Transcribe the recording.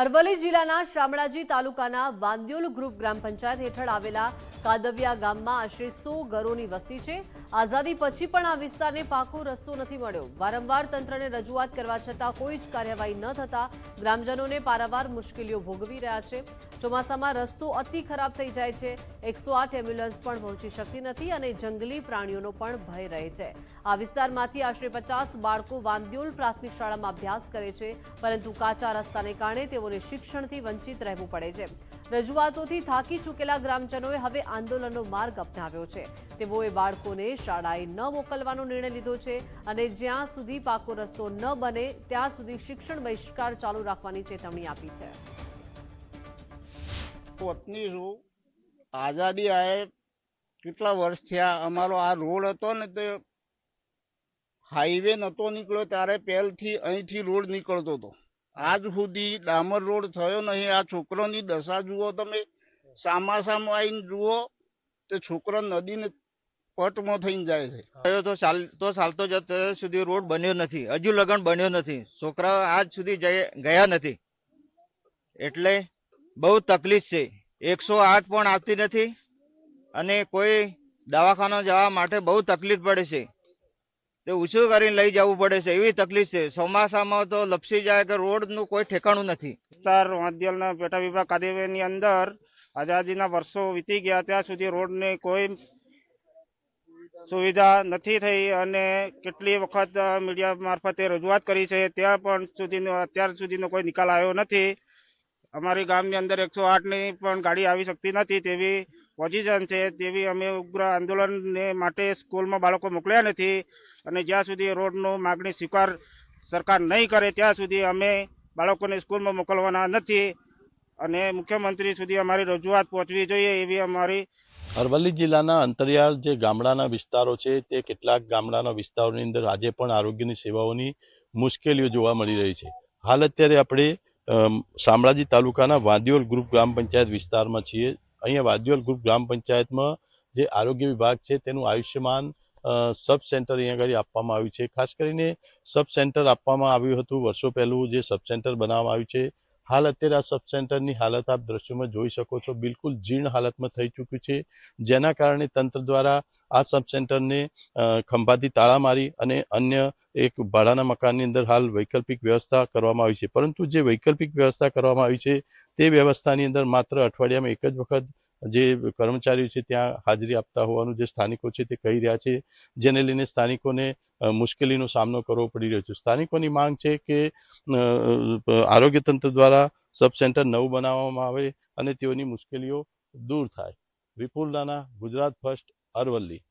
અરવલ્લી જિલ્લાના શામળાજી તાલુકાના વાંદ્યોલ ગ્રુપ ગ્રામ પંચાયત હેઠળ આવેલા કાદવિયા ગામમાં આશરે સો ઘરોની વસ્તી છે. આઝાદી પછી પણ આ વિસ્તારને પાકો રસ્તો નથી મળ્યો. વારંવાર તંત્રને રજૂઆત કરવા છતાં કોઈ જ કાર્યવાહી ન થતા ગ્રામજનોને પારાવાર મુશ્કેલીઓ ભોગવી રહ્યા છે. ચોમાસામાં રસ્તો અતિ ખરાબ થઈ જાય છે. એકસો આઠ એમ્બ્યુલન્સ પણ પહોંચી શકતી નથી અને જંગલી પ્રાણીઓનો પણ ભય રહે છે. આ વિસ્તારમાંથી આશરે પચાસ બાળકો વાંદ્યોલ પ્રાથમિક શાળામાં અભ્યાસ કરે છે, પરંતુ કાચા રસ્તાને કારણે તેઓને શિક્ષણથી વંચિત રહેવું પડે છે. રજૂઆતોથી થાકી ચૂકેલા ગ્રામજનોએ હવે આંદોલનનો માર્ગ અપનાવ્યો છે. તેઓએ બાળકોને શાળાએ ન મોકલવાનો નિર્ણય લીધો છે અને જ્યાં સુધી પાકો રસ્તો ન બને, ત્યાં સુધી શિક્ષણ બહિષ્કાર ચાલુ રાખવાની ચેતવણી આપી છે. વતની છું આઝાદી આયે કેટલા વર્ષ થયા, અમારો આ રોડ હતો ને તે હાઈવે નહોતો નીકળ્યો, ત્યારે પહેલથી અહીંથી રોડ નીકળતો હતો. આજ સુધી ડામર રોડ થયો નહીં. આ છોકરોની દશા જુઓ તમે. સામાસામાં આવીને જુઓ તે છોકરો નદીને પટમાં થઈને જાય છે. થયો તો ચાલ, તો ચાલતો જ અત્યાર સુધી રોડ બન્યો નથી. હજુ લગન બન્યો નથી. છોકરા આજ સુધી ગયા નથી. એટલે બહુ તકલીફ છે. એકસો આઠ પણ આવતી નથી અને કોઈ દવાખાના જવા માટે બહુ તકલીફ પડે છે. તે ઊંચું કરીને લઈ જવું પડે છે, એવી તકલીફ છે. ચોમાસામાં તો લપસી જાય કે રોડનું કોઈ ઠેકાણું નથી. વિસ્તાર વાંદિયાલના પેટા વિભાગ કાર્યવાહીની અંદર આઝાદીના વર્ષો વીતી ગયા, ત્યાં સુધી રોડની કોઈ સુવિધા નથી થઈ અને કેટલી વખત મીડિયા મારફતે રજૂઆત કરી છે, ત્યાં પણ સુધીનો, અત્યાર સુધીનો કોઈ નિકાલ આવ્યો નથી. અમારી ગામની અંદર એકસો આઠની પણ ગાડી આવી શકતી નથી તેવી પોઝિશન છે તેવી અમે ઉગ્ર આંદોલનને માટે સ્કૂલમાં બાળકો મોકલ્યા નથી અને જ્યાં સુધી રોડનું માગણી સ્વીકાર સરકાર નહીં કરે ત્યાં સુધી અમે બાળકોને સ્કૂલમાં મોકલવાના નથી અને મુખ્યમંત્રી સુધી અમારી રજૂઆત પહોંચવી જોઈએ એવી અમારી અરવલ્લી જિલ્લાના અંતરિયાળ જે ગામડાના વિસ્તારો છે તે કેટલાક ગામડાના વિસ્તારોની અંદર આજે પણ આરોગ્યની સેવાઓની મુશ્કેલીઓ જોવા મળી રહી છે. હાલ અત્યારે આપણે શામળાજી તાલુકાના વાંદિયોલ ગ્રુપ ગ્રામ પંચાયત વિસ્તારમાં છીએ. અહીંયા વાદ્યોલ ગ્રુપ ગ્રામ પંચાયતમાં જે આરોગ્ય વિભાગ છે તેનું આયુષ્યમાન સબ સેન્ટર અહીંયા આગળ આપવામાં આવ્યું છે. ખાસ કરીને સબ સેન્ટર આપવામાં આવ્યું હતું વર્ષો પહેલું જે સબ સેન્ટર બનાવવામાં આવ્યું છે. હાલ અત્યારે આ સબ સેન્ટરની હાલત આપ દ્રશ્યોમાં જોઈ શકો છો. બિલકુલ જીર્ણ હાલતમાં થઈ ચૂક્યું છે. જેના કારણે તંત્ર દ્વારા આ સબ સેન્ટરને અ, ખંભાથી તાળા મારી અને અન્ય એક ભાડાના મકાનની અંદર હાલ વૈકલ્પિક વ્યવસ્થા કરવામાં આવી છે. પરંતુ જે વૈકલ્પિક વ્યવસ્થા કરવામાં આવી છે તે વ્યવસ્થાની અંદર માત્ર અઠવાડિયામાં એક જ વખત જે કર્મચારીઓ છે ત્યાં હાજરી આપતા હોવાનું જે સ્થાનિકો છે તે કહી રહ્યા છે, જેને લઈને સ્થાનિકોને મુશ્કેલીનો સામનો કરવો પડી રહ્યો છે. સ્થાનિકોની માંગ છે કે આરોગ્ય તંત્ર દ્વારા સબ સેન્ટર નવું બનાવવામાં આવે અને તેઓની મુશ્કેલીઓ દૂર થાય. વિપુલ નાના, ગુજરાત ફર્સ્ટ, અરવલ્લી.